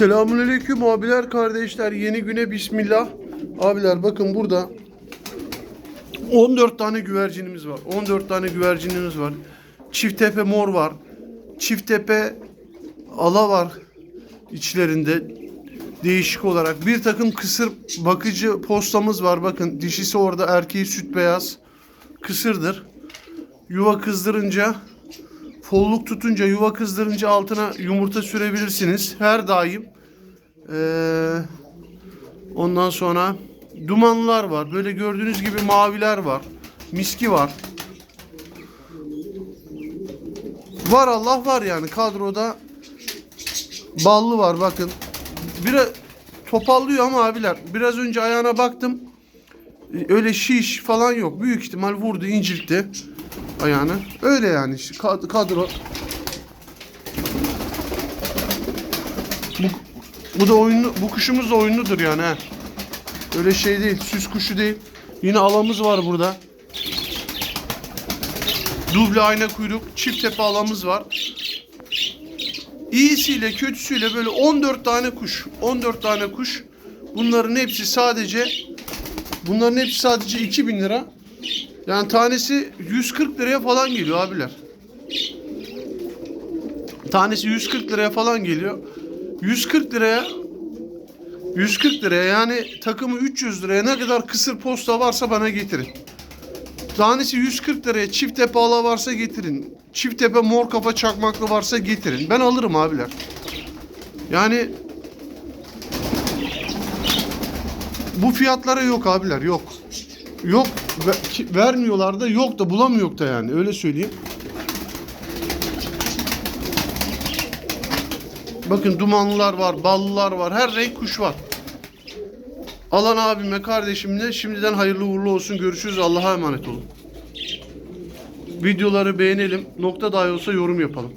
Selamünaleyküm abiler kardeşler yeni güne bismillah. Abiler bakın burada 14 tane güvercinimiz var. 14 tane güvercinimiz var. Çift tepe mor var. Çift tepe ala var içlerinde değişik olarak. Bir takım kısır bakıcı postamız var. Bakın dişisi orada erkeği süt beyaz. Kısırdır. Yuva kızdırınca folluk tutunca yuva kızdırınca altına yumurta sürebilirsiniz. Her daim. Ee, ondan sonra dumanlar var. Böyle gördüğünüz gibi maviler var. Miski var. Var Allah var yani kadroda ballı var bakın. Biraz topallıyor ama abiler. Biraz önce ayağına baktım. Öyle şiş falan yok. Büyük ihtimal vurdu, inciltti ayağını. Öyle yani kadro. Bu, bu da oyunlu, bu kuşumuz da oyunludur yani he. Öyle şey değil, süs kuşu değil. Yine alamız var burada. Duble ayna kuyruk, çift tepe alamız var. İyisiyle kötüsüyle böyle 14 tane kuş. 14 tane kuş. Bunların hepsi sadece bunların hepsi sadece 2000 lira. Yani tanesi 140 liraya falan geliyor abiler. Tanesi 140 liraya falan geliyor. 140 liraya 140 liraya yani takımı 300 liraya ne kadar kısır posta varsa bana getirin. Tanesi 140 liraya çift tepe ala varsa getirin. Çift tepe mor kafa çakmaklı varsa getirin. Ben alırım abiler. Yani bu fiyatlara yok abiler yok. Yok vermiyorlar da yok da bulamıyor da yani öyle söyleyeyim. Bakın dumanlılar var, ballılar var, her renk kuş var. Alan abime, kardeşimle şimdiden hayırlı uğurlu olsun. Görüşürüz. Allah'a emanet olun. Videoları beğenelim. Nokta dahi olsa yorum yapalım.